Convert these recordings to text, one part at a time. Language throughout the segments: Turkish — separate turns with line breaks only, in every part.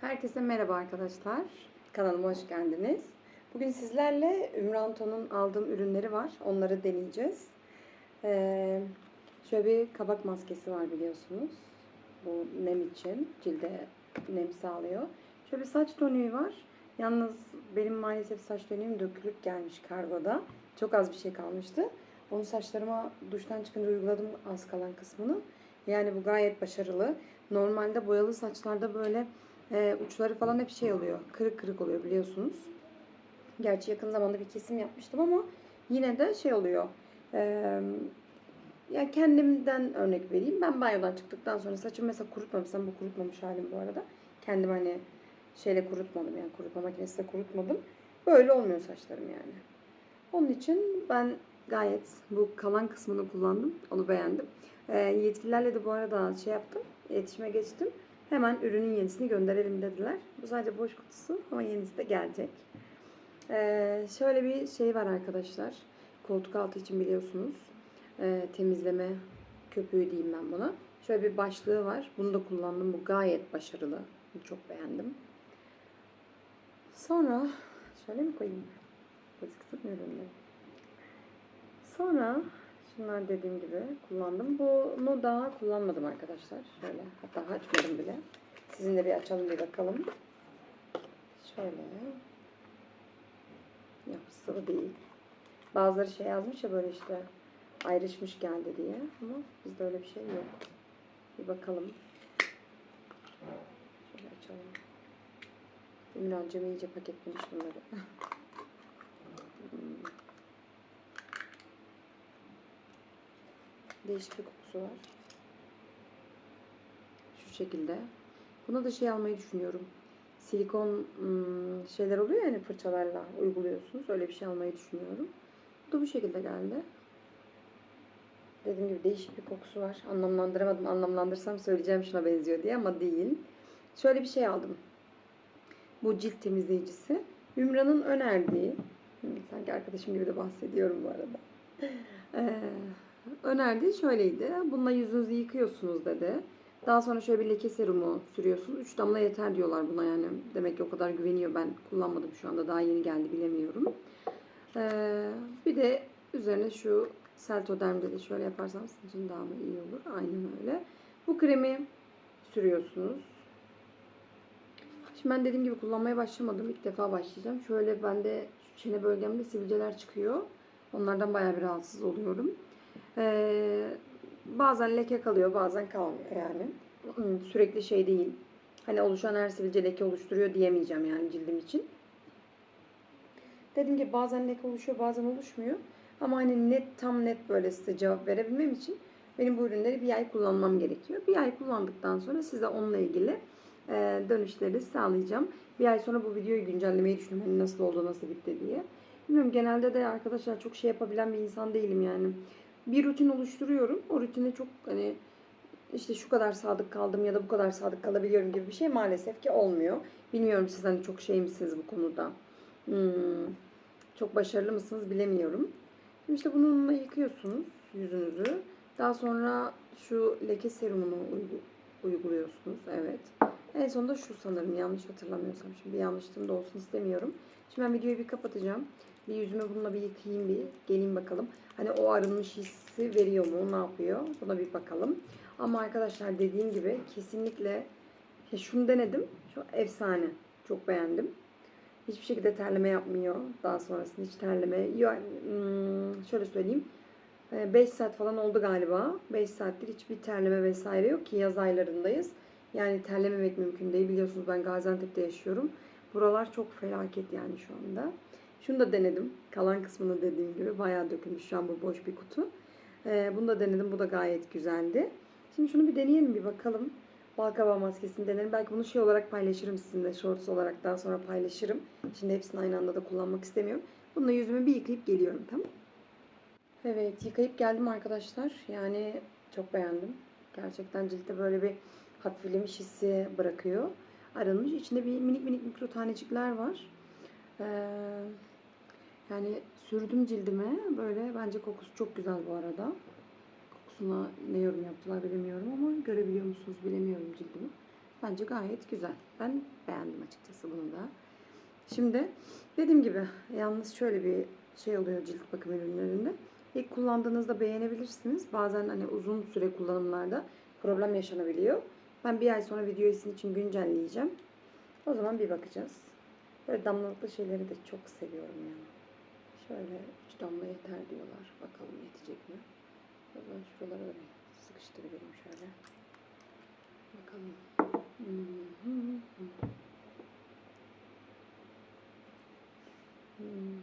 Herkese merhaba arkadaşlar. Kanalıma hoş geldiniz. Bugün sizlerle Ümranto'nun aldığım ürünleri var. Onları deneyeceğiz. Ee, şöyle bir kabak maskesi var biliyorsunuz. Bu nem için. Cilde nem sağlıyor. Şöyle bir saç toniği var. Yalnız benim maalesef saç toniğim dökülüp gelmiş kargoda. Çok az bir şey kalmıştı. Onu saçlarıma duştan çıkınca uyguladım az kalan kısmını. Yani bu gayet başarılı. Normalde boyalı saçlarda böyle e, uçları falan hep şey oluyor. Kırık kırık oluyor biliyorsunuz. Gerçi yakın zamanda bir kesim yapmıştım ama yine de şey oluyor. E, ya kendimden örnek vereyim. Ben banyodan çıktıktan sonra saçımı mesela kurutmamışsam bu kurutmamış halim bu arada. Kendim hani şeyle kurutmadım yani kurutma makinesiyle kurutmadım. Böyle olmuyor saçlarım yani. Onun için ben gayet bu kalan kısmını kullandım. Onu beğendim. E, yetkililerle de bu arada şey yaptım. İletişime geçtim. Hemen ürünün yenisini gönderelim dediler. Bu sadece boş kutusu ama yenisi de gelecek. Ee, şöyle bir şey var arkadaşlar. Koltuk altı için biliyorsunuz. Ee, temizleme köpüğü diyeyim ben buna. Şöyle bir başlığı var. Bunu da kullandım. Bu gayet başarılı. Bunu çok beğendim. Sonra şöyle mi koyayım? Gözüksün ürünleri. Sonra şunlar dediğim gibi kullandım. Bunu daha kullanmadım arkadaşlar. Şöyle hatta açmadım bile. Sizinle bir açalım bir bakalım. Şöyle. Yapısı değil. Bazıları şey yazmış ya böyle işte ayrışmış geldi diye. Ama bizde öyle bir şey yok. Bir bakalım. Şöyle açalım. Ümrancım iyice paketlemiş bunları. Hmm. Değişik bir kokusu var. Şu şekilde. Buna da şey almayı düşünüyorum. Silikon ım, şeyler oluyor yani fırçalarla uyguluyorsunuz. Öyle bir şey almayı düşünüyorum. Bu da bu şekilde geldi. Dediğim gibi değişik bir kokusu var. Anlamlandıramadım. Anlamlandırsam söyleyeceğim şuna benziyor diye ama değil. Şöyle bir şey aldım. Bu cilt temizleyicisi. Ümran'ın önerdiği. Sanki arkadaşım gibi de bahsediyorum bu arada. Ee, önerdiği şöyleydi. Bununla yüzünüzü yıkıyorsunuz dedi. Daha sonra şöyle bir leke serumu sürüyorsunuz. 3 damla yeter diyorlar buna yani. Demek ki o kadar güveniyor. Ben kullanmadım şu anda. Daha yeni geldi bilemiyorum. Ee, bir de üzerine şu Seltoderm dedi. Şöyle yaparsam sizin için daha mı iyi olur? Aynen öyle. Bu kremi sürüyorsunuz. Şimdi ben dediğim gibi kullanmaya başlamadım. İlk defa başlayacağım. Şöyle bende çene bölgemde sivilceler çıkıyor. Onlardan bayağı bir rahatsız oluyorum. Ee, bazen leke kalıyor, bazen kalmıyor yani. Sürekli şey değil. Hani oluşan her sivilce leke oluşturuyor diyemeyeceğim yani cildim için. Dediğim gibi bazen leke oluşuyor, bazen oluşmuyor. Ama hani net, tam net böyle size cevap verebilmem için benim bu ürünleri bir ay kullanmam gerekiyor. Bir ay kullandıktan sonra size onunla ilgili e, dönüşleri sağlayacağım. Bir ay sonra bu videoyu güncellemeyi düşünüyorum. Hani nasıl oldu, nasıl bitti diye. Bilmiyorum genelde de arkadaşlar çok şey yapabilen bir insan değilim yani. Bir rutin oluşturuyorum. O rutine çok hani işte şu kadar sadık kaldım ya da bu kadar sadık kalabiliyorum gibi bir şey maalesef ki olmuyor. Bilmiyorum siz hani çok şey misiniz bu konuda. Hmm, çok başarılı mısınız bilemiyorum. Şimdi işte bununla yıkıyorsunuz yüzünüzü. Daha sonra şu leke serumunu uygu- uyguluyorsunuz. Evet. En sonunda şu sanırım yanlış hatırlamıyorsam. Şimdi bir yanlışlığım da olsun istemiyorum. Şimdi ben videoyu bir kapatacağım. Bir yüzümü bununla bir yıkayayım bir. Geleyim bakalım. Hani o arınmış hissi veriyor mu? Ne yapıyor? Buna bir bakalım. Ama arkadaşlar dediğim gibi kesinlikle ya şunu denedim. Şu efsane. Çok beğendim. Hiçbir şekilde terleme yapmıyor. Daha sonrasında hiç terleme. Yani, hmm, şöyle söyleyeyim. 5 saat falan oldu galiba. 5 saattir hiçbir terleme vesaire yok ki yaz aylarındayız. Yani terlememek mümkün değil. Biliyorsunuz ben Gaziantep'te yaşıyorum. Buralar çok felaket yani şu anda. Şunu da denedim. Kalan kısmını dediğim gibi bayağı dökülmüş şu an bu boş bir kutu. Ee, bunu da denedim. Bu da gayet güzeldi. Şimdi şunu bir deneyelim bir bakalım. Balkabağı maskesini denerim. Belki bunu şey olarak paylaşırım sizinle. Shorts olarak daha sonra paylaşırım. Şimdi hepsini aynı anda da kullanmak istemiyorum. Bununla yüzümü bir yıkayıp geliyorum tamam Evet yıkayıp geldim arkadaşlar. Yani çok beğendim. Gerçekten ciltte böyle bir hafiflemiş hissi bırakıyor. Arınmış. İçinde bir minik minik mikro tanecikler var. Ee, yani sürdüm cildime. Böyle bence kokusu çok güzel bu arada. Kokusuna ne yorum yaptılar bilemiyorum ama görebiliyor musunuz bilemiyorum cildimi. Bence gayet güzel. Ben beğendim açıkçası bunu da. Şimdi dediğim gibi yalnız şöyle bir şey oluyor cilt bakım ürünlerinde. İlk kullandığınızda beğenebilirsiniz. Bazen hani uzun süre kullanımlarda problem yaşanabiliyor. Ben bir ay sonra videoyu sizin için güncelleyeceğim. O zaman bir bakacağız. Böyle damlalıklı şeyleri de çok seviyorum yani. Şöyle 3 damla yeter diyorlar. Bakalım yetecek mi? Zaman şuralara da bir sıkıştırıvereyim şöyle. Bakalım. Hmm. Hmm.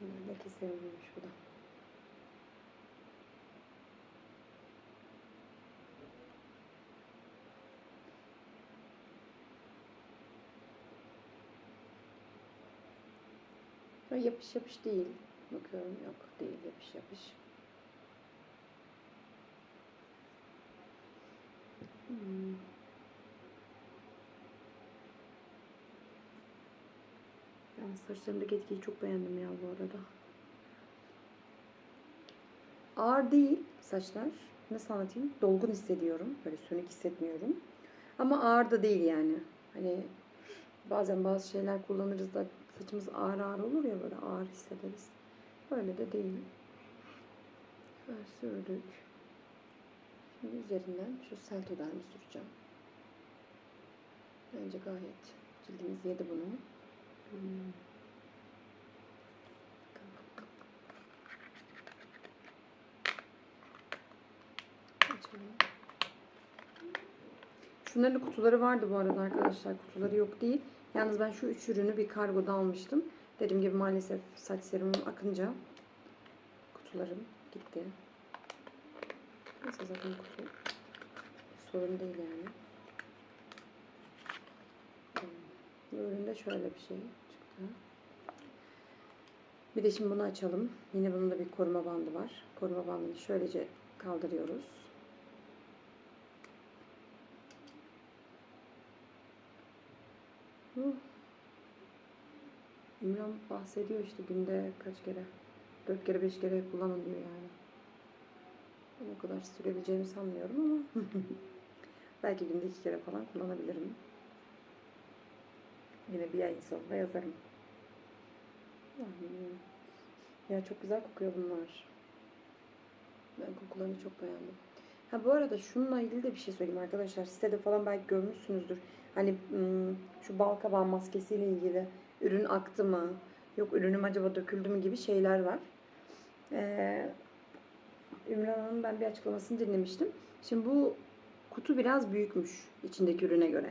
Buradaki sevimliymiş bu da. Böyle yapış yapış değil. Bakıyorum yok değil yapış yapış. Hmm. Ben saçlarımdaki etkiyi çok beğendim ya bu arada. Ağır değil saçlar. Nasıl anlatayım? Dolgun hissediyorum. Böyle sönük hissetmiyorum. Ama ağır da değil yani. Hani bazen bazı şeyler kullanırız da saçımız ağır ağır olur ya böyle ağır hissederiz. Böyle de değil. Şöyle sürdük. Şimdi üzerinden şu seltodermi süreceğim. Bence gayet cildimiz yedi bunu. Hmm. Şunların kutuları vardı bu arada arkadaşlar. Kutuları yok değil. Yalnız ben şu üç ürünü bir kargoda almıştım. Dediğim gibi maalesef saç serumum akınca kutularım gitti. Neyse zaten kutu sorun değil yani. Hmm. Üründe şöyle bir şey çıktı. Bir de şimdi bunu açalım. Yine bunun da bir koruma bandı var. Koruma bandını şöylece kaldırıyoruz. Huh. İmran bahsediyor işte günde kaç kere? Dört kere beş kere kullanın diyor yani. O kadar sürebileceğimi sanmıyorum ama belki günde iki kere falan kullanabilirim. Yine bir ay sonra yazarım. Yani, ya çok güzel kokuyor bunlar. Ben kokularını çok beğendim. Ha bu arada şununla ilgili de bir şey söyleyeyim arkadaşlar. Sitede falan belki görmüşsünüzdür. Hani şu bal kabağı maskesiyle ilgili ürün aktı mı? Yok ürünüm acaba döküldü mü gibi şeyler var. Ee, Ümran Hanım'ın ben bir açıklamasını dinlemiştim. Şimdi bu kutu biraz büyükmüş içindeki ürüne göre.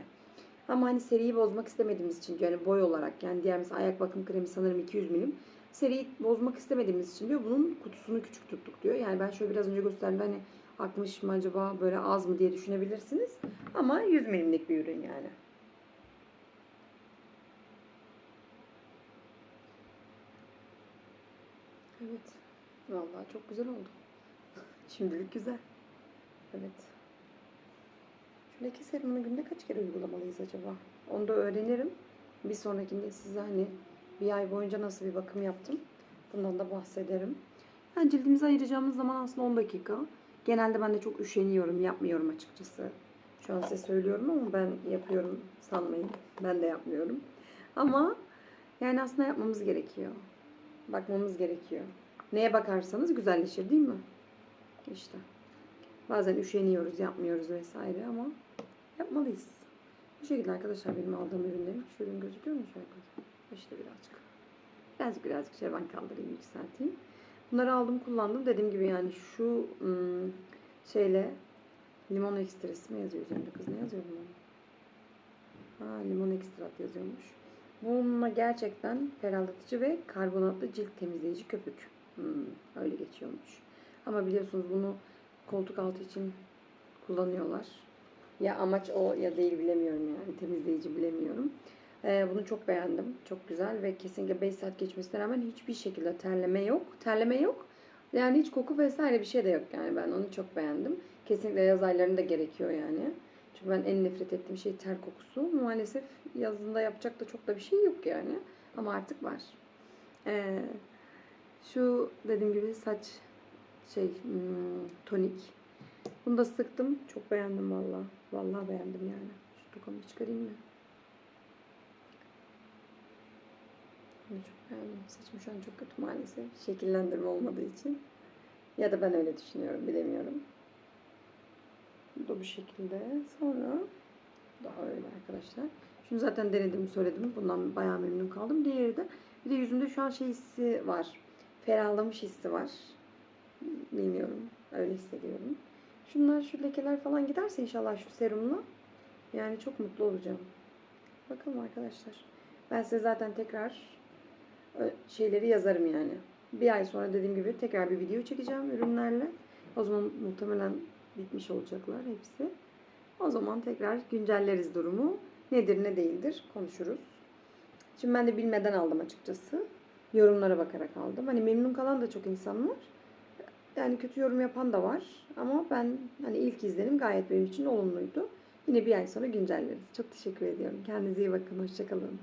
Ama hani seriyi bozmak istemediğimiz için yani boy olarak yani diğer mesela ayak bakım kremi sanırım 200 milim. Seriyi bozmak istemediğimiz için diyor bunun kutusunu küçük tuttuk diyor. Yani ben şöyle biraz önce gösterdim hani akmış mı acaba böyle az mı diye düşünebilirsiniz. Ama 100 milimlik bir ürün yani. Evet. Vallahi çok güzel oldu. Şimdilik güzel. Evet. Şu leke serumunu günde kaç kere uygulamalıyız acaba? Onu da öğrenirim. Bir sonrakinde size hani bir ay boyunca nasıl bir bakım yaptım. Bundan da bahsederim. Yani cildimize ayıracağımız zaman aslında 10 dakika. Genelde ben de çok üşeniyorum, yapmıyorum açıkçası. Şu an size söylüyorum ama ben yapıyorum sanmayın. Ben de yapmıyorum. Ama yani aslında yapmamız gerekiyor. Bakmamız gerekiyor. Neye bakarsanız güzelleşir değil mi? İşte. Bazen üşeniyoruz, yapmıyoruz vesaire ama yapmalıyız. Bu şekilde arkadaşlar benim aldığım ürünlerim. Şu ürün gözüküyor mu şöyle? İşte birazcık. Birazcık birazcık ben kaldırayım, yükselteyim. Bunları aldım, kullandım. Dediğim gibi yani şu ım, şeyle limon ekstresi mi yazıyor üzerinde kız? Ne yazıyor limon? Ha, limon ekstrat yazıyormuş. Bununla gerçekten ferahlatıcı ve karbonatlı cilt temizleyici köpük. Hmm, öyle geçiyormuş. Ama biliyorsunuz bunu koltuk altı için kullanıyorlar. Ya amaç o ya değil bilemiyorum yani. Temizleyici bilemiyorum. Ee, bunu çok beğendim. Çok güzel ve kesinlikle 5 saat geçmesine rağmen hiçbir şekilde terleme yok. Terleme yok. Yani hiç koku vesaire bir şey de yok yani ben onu çok beğendim. Kesinlikle yaz aylarında gerekiyor yani. Çünkü ben en nefret ettiğim şey ter kokusu. Maalesef yazında yapacak da çok da bir şey yok yani. Ama artık var. Ee, Şu dediğim gibi saç şey hmm, tonik. Bunu da sıktım. Çok beğendim valla. Vallahi beğendim yani. Şu tokamı çıkarayım mı? Çok beğendim. Saçım şu an çok kötü maalesef. Şekillendirme olmadığı için. Ya da ben öyle düşünüyorum. Bilemiyorum. Bu da bu şekilde. Sonra daha öyle arkadaşlar. Şunu zaten denedim söyledim. Bundan bayağı memnun kaldım. Diğeri de bir de yüzümde şu an şey hissi var. Ferahlamış hissi var. Bilmiyorum. Öyle hissediyorum. Şunlar şu lekeler falan giderse inşallah şu serumla yani çok mutlu olacağım. Bakalım arkadaşlar. Ben size zaten tekrar şeyleri yazarım yani. Bir ay sonra dediğim gibi tekrar bir video çekeceğim ürünlerle. O zaman muhtemelen bitmiş olacaklar hepsi. O zaman tekrar güncelleriz durumu. Nedir ne değildir konuşuruz. Şimdi ben de bilmeden aldım açıkçası. Yorumlara bakarak aldım. Hani memnun kalan da çok insan var. Yani kötü yorum yapan da var. Ama ben hani ilk izlenim gayet benim için olumluydu. Yine bir ay sonra güncelleriz. Çok teşekkür ediyorum. Kendinize iyi bakın. Hoşçakalın.